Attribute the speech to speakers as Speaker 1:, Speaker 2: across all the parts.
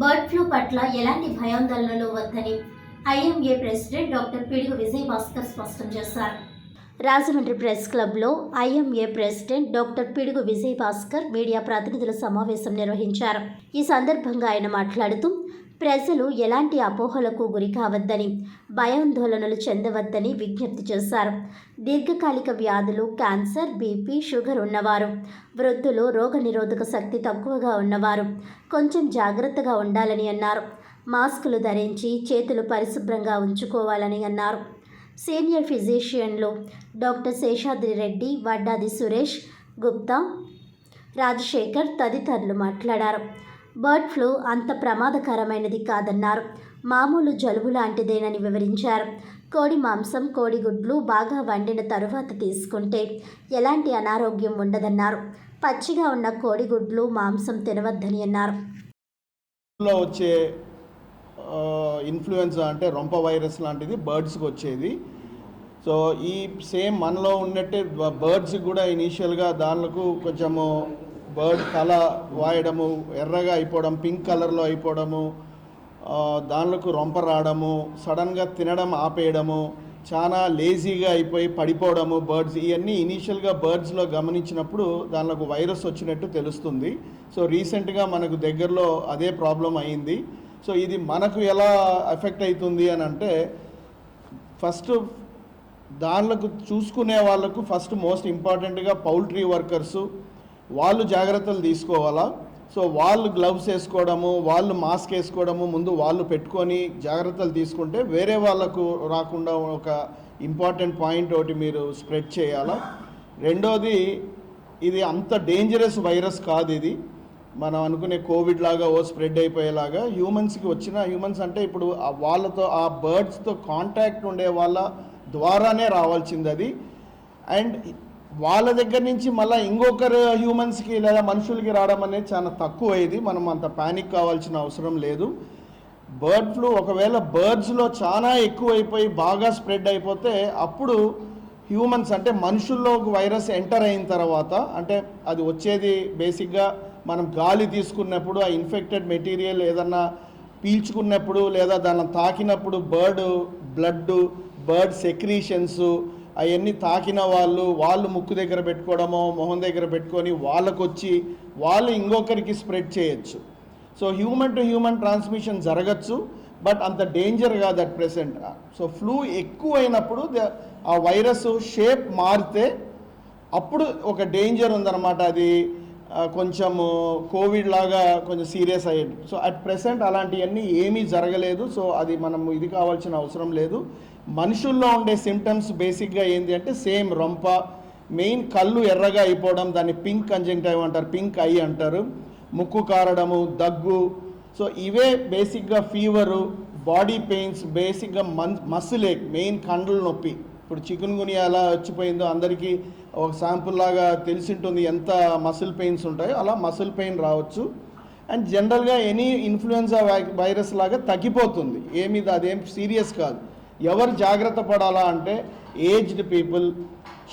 Speaker 1: Bird flu పట్ల ఎలాంటి భయాందోళనలు వద్దని IMA president doctor Pidugu Vijay Bhaskar స్పష్టం చేశారు. రాజమండ్రి ప్రెస్ క్లబ్లో IMA president doctor Pidugu Vijay Bhaskar media ప్రతినిధుల సమావేశం నిర్వహించారు. ఈ సందర్భంగా ఆయన మాట్లాడుతూ ప్రజలు ఎలాంటి అపోహలకు గురి కావద్దని భయాందోళనలు చెందవద్దని విజ్ఞప్తి చేశారు. దీర్ఘకాలిక వ్యాధులు క్యాన్సర్ బీపీ షుగర్ ఉన్నవారు వృద్ధులు రోగనిరోధక శక్తి తక్కువగా ఉన్నవారు కొంచెం జాగ్రత్తగా ఉండాలని అన్నారు. మాస్కులు ధరించి చేతులు పరిశుభ్రంగా ఉంచుకోవాలని అన్నారు. సీనియర్ ఫిజిషియన్లు డాక్టర్ శేషాద్రి రెడ్డి వడ్డాది సురేష్ గుప్తా రాజశేఖర్ తదితరులు మాట్లాడారు. బర్డ్ ఫ్లూ అంత ప్రమాదకరమైనది కాదన్నారు. మామూలు జలుబు లాంటిదేనని వివరించారు. కోడి మాంసం కోడిగుడ్లు బాగా వండిన తరువాత తీసుకుంటే ఎలాంటి అనారోగ్యం ఉండదన్నారు. పచ్చిగా ఉన్న కోడిగుడ్లు మాంసం తినవద్దని అన్నారు.
Speaker 2: వచ్చే ఇన్ఫ్లుయెన్జా అంటే రొంప వైరస్ లాంటిది బర్డ్స్కి వచ్చేది. సో ఈ సేమ్ మనలో ఉన్నట్టే బర్డ్స్ కూడా ఇనీషియల్గా దానిలకు కొంచెము బర్డ్ తల వాయడము ఎర్రగా అయిపోవడం పింక్ కలర్లో అయిపోవడము ఆ, దానిలకు రొంప రావడము సడన్గా తినడం ఆపేయడము చాలా లేజీగా అయిపోయి పడిపోవడము బర్డ్స్ ఇవన్నీ ఇనీషియల్గా బర్డ్స్లో గమనించినప్పుడు దానిలోకి వైరస్ వచ్చినట్టు తెలుస్తుంది. సో రీసెంట్గా మనకు దగ్గరలో అదే ప్రాబ్లం అయింది. సో ఇది మనకు ఎలా ఎఫెక్ట్ అవుతుంది అని అంటే ఫస్ట్ దానిలకు చూసుకునే వాళ్ళకు ఫస్ట్ మోస్ట్ ఇంపార్టెంట్గా పౌల్ట్రీ వర్కర్సు వాళ్ళు జాగ్రత్తలు తీసుకోవాలా? సో వాళ్ళు గ్లవ్స్ వేసుకోవడము వాళ్ళు మాస్క్ వేసుకోవడము ముందు వాళ్ళు పెట్టుకొని జాగ్రత్తలు తీసుకుంటే వేరే వాళ్ళకు రాకుండా ఒక ఇంపార్టెంట్ పాయింట్ ఒకటి మీరు స్ప్రెడ్ చేయాలా? రెండోది ఇది అంత డేంజరస్ వైరస్ కాదు ఇది. మనం అనుకునే కోవిడ్ లాగా ఓ స్ప్రెడ్ అయిపోయేలాగా హ్యూమన్స్కి వచ్చిన హ్యూమన్స్ అంటే ఇప్పుడు ఆ వాళ్ళతో ఆ బర్డ్స్తో కాంటాక్ట్ ఉండే వాళ్ళ ద్వారానే రావాల్సింది అది. అండ్ వాళ్ళ దగ్గర నుంచి మళ్ళీ ఇంకొకరు హ్యూమన్స్కి లేదా మనుషులకి రావడం అనేది చాలా తక్కువ మనం అంత ప్యానిక్ కావాల్సిన అవసరం లేదు. బర్డ్ ఫ్లూ ఒకవేళ బర్డ్స్లో చాలా ఎక్కువైపోయి బాగా స్ప్రెడ్ అయిపోతే అప్పుడు హ్యూమన్స్ అంటే మనుషుల్లో వైరస్ ఎంటర్ అయిన తర్వాత అంటే అది వచ్చేది బేసిక్గా మనం గాలి తీసుకున్నప్పుడు ఆ ఇన్ఫెక్టెడ్ మెటీరియల్ ఏదన్నా పీల్చుకున్నప్పుడు లేదా దాన్ని తాకినప్పుడు బర్డ్ బ్లడ్ బర్డ్ సెక్రీషన్స్ అవన్నీ తాకిన వాళ్ళు వాళ్ళు ముక్కు దగ్గర పెట్టుకోవడమో మొహం దగ్గర పెట్టుకొని వాళ్ళకు వచ్చి వాళ్ళు ఇంకొకరికి స్ప్రెడ్ చేయొచ్చు. So human to human transmission జరగచ్చు బట్ అంత డేంజర్ కాదు అట్ ప్రెసెంట్. సో ఫ్లూ ఎక్కువ అయినప్పుడు ద- ఆ వైరస్ షేప్ మారితే అప్పుడు ఒక డేంజర్ ఉందన్నమాట అది. కొంచెము కోవిడ్ లాగా కొంచెం సీరియస్ అయ్యాడు. సో అట్ ప్రెసెంట్ అలాంటివన్నీ ఏమీ జరగలేదు. సో అది మనం ఇది కావాల్సిన అవసరం లేదు. మనుషుల్లో ఉండే సిమ్టమ్స్ బేసిక్గా ఏంటి అంటే సేమ్ రొంప మెయిన్ కళ్ళు ఎర్రగా అయిపోవడం దాన్ని పింక్ కంజంక్టైవ్ అంటారు పింక్ ఐ అంటారు ముక్కు కారడము దగ్గు. సో ఇవే బేసిక్గా ఫీవరు బాడీ పెయిన్స్ బేసిక్గా మన్ మసిల్ మెయిన్ కండ్ల నొప్పి. ఇప్పుడు చికెన్ గుని ఎలా వచ్చిపోయిందో అందరికీ ఒక శాంపుల్ లాగా తెలిసింటుంది ఎంత మసిల్ పెయిన్స్ ఉంటాయో అలా మసిల్ పెయిన్ రావచ్చు. అండ్ జనరల్గా ఎనీ ఇన్ఫ్లుయెన్జా వైరస్ లాగా తగ్గిపోతుంది. ఏమి అదేం సీరియస్ కాదు. ఎవరు జాగ్రత్త పడాలా అంటే ఏజ్డ్ పీపుల్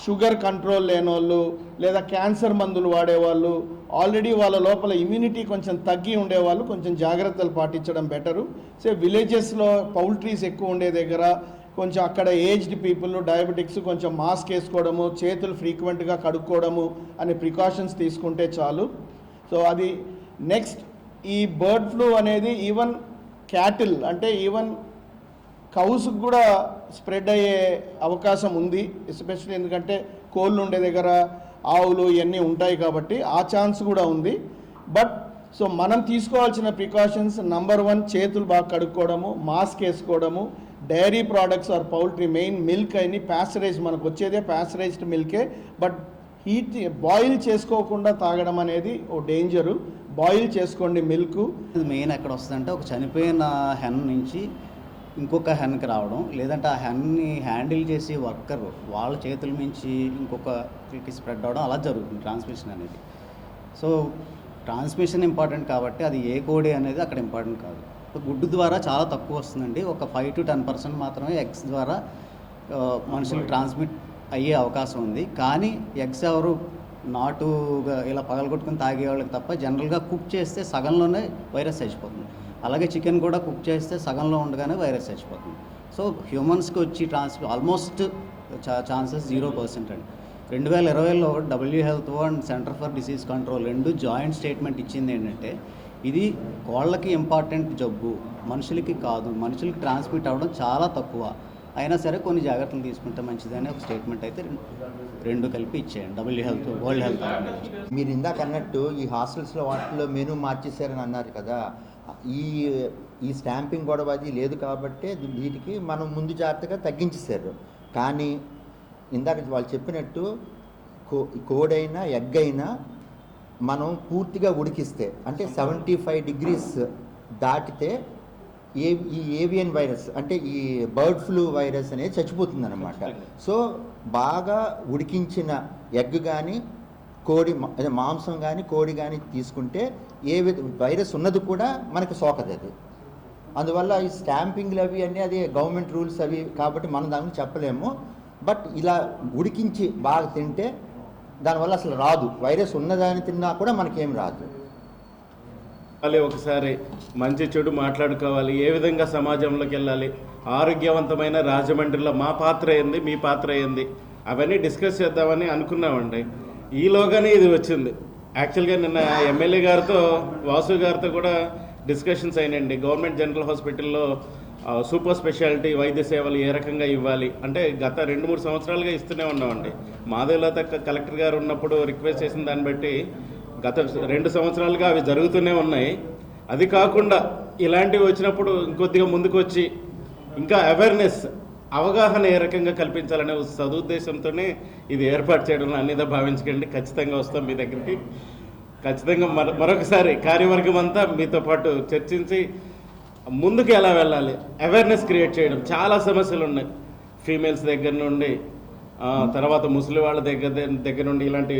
Speaker 2: షుగర్ కంట్రోల్ లేనోళ్ళు లేదా క్యాన్సర్ మందులు వాడేవాళ్ళు ఆల్రెడీ వాళ్ళ లోపల ఇమ్యూనిటీ కొంచెం తగ్గి ఉండేవాళ్ళు కొంచెం జాగ్రత్తలు పాటించడం బెటరు. సో విలేజెస్లో పౌల్ట్రీస్ ఎక్కువ ఉండే దగ్గర కొంచెం అక్కడ ఏజ్డ్ పీపుల్ డయాబెటిక్స్ కొంచెం మాస్క్ వేసుకోవడము చేతులు ఫ్రీక్వెంట్గా కడుక్కోవడము అనే ప్రికాషన్స్ తీసుకుంటే చాలు. సో అది నెక్స్ట్ ఈ బర్డ్ ఫ్లూ అనేది ఈవెన్ క్యాటిల్ అంటే ఈవెన్ కౌస్కి కూడా స్ప్రెడ్ అయ్యే అవకాశం ఉంది. ఎస్పెషల్లీ ఎందుకంటే కోళ్ళు ఉండే దగ్గర ఆవులు ఇవన్నీ ఉంటాయి కాబట్టి ఆ ఛాన్స్ కూడా ఉంది. బట్ సో మనం తీసుకోవాల్సిన ప్రికాషన్స్ నంబర్ వన్ చేతులు బాగా కడుక్కోవడము mask వేసుకోవడము dairy products or poultry main milk అయిన ప్యాస్చరైజ్ మనకు వచ్చేదే ప్యాస్చరైజ్డ్ మిల్కే బట్ హీట్ బాయిల్ చేసుకోకుండా తాగడం అనేది ఓ డేంజరు బాయిల్ చేసుకోండి మిల్క్
Speaker 3: మెయిన్ ఎక్కడ వస్తుందంటే ఒక చనిపోయిన హెన్ నుంచి ఇంకొక హెన్కి రావడం. లేదంటే ఆ హెన్ని హ్యాండిల్ చేసి వర్కర్ వాళ్ళ చేతుల నుంచి ఇంకొకరికి స్ప్రెడ్ అవ్వడం అలా జరుగుతుంది ట్రాన్స్మిషన్ అనేది. సో ట్రాన్స్మిషన్ ఇంపార్టెంట్ కాబట్టి అది ఏ కోడి అనేది అక్కడ ఇంపార్టెంట్ కాదు. గుడ్డు ద్వారా చాలా తక్కువ వస్తుందండి. ఒక ఫైవ్ టు టెన్ పర్సెంట్ మాత్రమే ఎగ్స్ ద్వారా మనుషులు ట్రాన్స్మిట్ అయ్యే అవకాశం ఉంది. కానీ ఎగ్స్ ఎవరు నాటుగా ఇలా పగలగొట్టుకుని తాగే వాళ్ళకి తప్ప జనరల్గా కుక్ చేస్తే సగంలోనే వైరస్ చచ్చిపోతుంది. అలాగే చికెన్ కూడా కుక్ చేస్తే సగంలో ఉండగానే వైరస్ చచ్చిపోతుంది. సో హ్యూమన్స్కి వచ్చి trans almost chances zero percent అండి. రెండు వేల ఇరవైలో W health and centre for disease control రెండు జాయింట్ స్టేట్మెంట్ ఇచ్చింది ఏంటంటే ఇది కోళ్ళకి ఇంపార్టెంట్ జబ్బు మనుషులకి కాదు. మనుషులకి ట్రాన్స్మిట్ అవ్వడం చాలా తక్కువ. అయినా సరే కొన్ని జాగ్రత్తలు తీసుకుంటే మంచిదని ఒక స్టేట్మెంట్ అయితే రెండు- రెండు కలిపి ఇచ్చేయండి. డబ్ల్యూ హెల్త్ వరల్డ్ హెల్త్
Speaker 4: మీరు ఇందాక అన్నట్టు ఈ హాస్టల్స్లో వాటిలో మెనూ మార్చేశారని అన్నారు కదా. ఈ ఈ స్టాంపింగ్ గొడవ అది లేదు కాబట్టి వీటికి మనం ముందు జాగ్రత్తగా తగ్గించేశారు. కానీ ఇందాక వాళ్ళు చెప్పినట్టు కో కోడైనా ఎగ్ అయినా మనం పూర్తిగా ఉడికిస్తే అంటే సెవెంటీ ఫైవ్ డిగ్రీస్ దాటితే ఏ ఈ ఏవియన్ వైరస్ అంటే ఈ బర్డ్ ఫ్లూ వైరస్ అనేది చచ్చిపోతుంది అనమాట సో బాగా ఉడికించిన ఎగ్ కానీ కోడి అదే మాంసం కానీ కోడి కానీ తీసుకుంటే ఏ వైరస్ ఉన్నది కూడా మనకి సోకదు అది. అందువల్ల ఈ స్టాంపింగ్లు అవి అన్నీ అది గవర్నమెంట్ రూల్స్ అవి కాబట్టి మనం దాని గురించి చెప్పలేము. బట్ ఇలా ఉడికించి బాగా తింటే దానివల్ల అసలు రాదు. వైరస్ ఉన్నదాన్ని తిన్నా కూడా మనకేం రాదు.
Speaker 5: మళ్ళీ ఒకసారి మంచి చెడు మాట్లాడుకోవాలి. ఏ విధంగా సమాజంలోకి వెళ్ళాలి? ఆరోగ్యవంతమైన రాజమండ్రిలో మా పాత్ర ఏంది? మీ పాత్ర ఏంది? అవన్నీ డిస్కస్ చేద్దామని అనుకున్నామండి. ఈలోగానే ఇది వచ్చింది. యాక్చువల్గా నిన్న ఎమ్మెల్యే గారితో వాసు గారితో కూడా డిస్కషన్స్ అయినండి గవర్నమెంట్ జనరల్ హాస్పిటల్లో సూపర్ స్పెషాలిటీ వైద్య సేవలు ఏ రకంగా ఇవ్వాలి? అంటే గత రెండు మూడు సంవత్సరాలుగా ఇస్తూనే ఉన్నామండి. మాధవలత కలెక్టర్ గారు ఉన్నప్పుడు రిక్వెస్ట్ చేసిన దాన్ని బట్టి గత రెండు సంవత్సరాలుగా అవి జరుగుతూనే ఉన్నాయి. అది కాకుండా ఇలాంటివి వచ్చినప్పుడు ఇంకొద్దిగా ముందుకు వచ్చి ఇంకా అవేర్నెస్ అవగాహన ఏ రకంగా కల్పించాలనే సదుద్దేశంతోనే ఇది ఏర్పాటు చేయడం అన్నిదా భావించకండి. ఖచ్చితంగా వస్తాం మీ దగ్గరికి. ఖచ్చితంగా మర మరొకసారి కార్యవర్గం అంతా మీతో పాటు చర్చించి ముందుకు ఎలా వెళ్ళాలి? అవేర్నెస్ క్రియేట్ చేయడం. చాలా సమస్యలు ఉన్నాయి. ఫీమేల్స్ దగ్గర నుండి తర్వాత ముసలి వాళ్ళ దగ్గర దగ్గర నుండి ఇలాంటి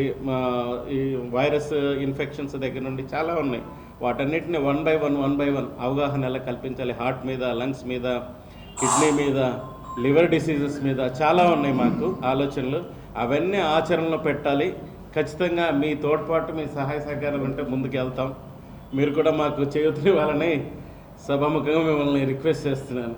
Speaker 5: ఈ వైరస్ ఇన్ఫెక్షన్స్ దగ్గర నుండి చాలా ఉన్నాయి. వాటన్నిటిని one by one one by one అవగాహన ఎలా కల్పించాలి? హార్ట్ మీద లంగ్స్ మీద కిడ్నీ మీద లివర్ డిసీజెస్ మీద చాలా ఉన్నాయి మాకు ఆలోచనలు. అవన్నీ ఆచరణలో పెట్టాలి. ఖచ్చితంగా మీ తోడ్పాటు మీ సహాయ సహకారాలు ఉంటే ముందుకు వెళ్తాం. మీరు కూడా మాకు చేయూతనివ్వాలని సభాముఖంగా మిమ్మల్ని రిక్వెస్ట్ చేస్తున్నాను.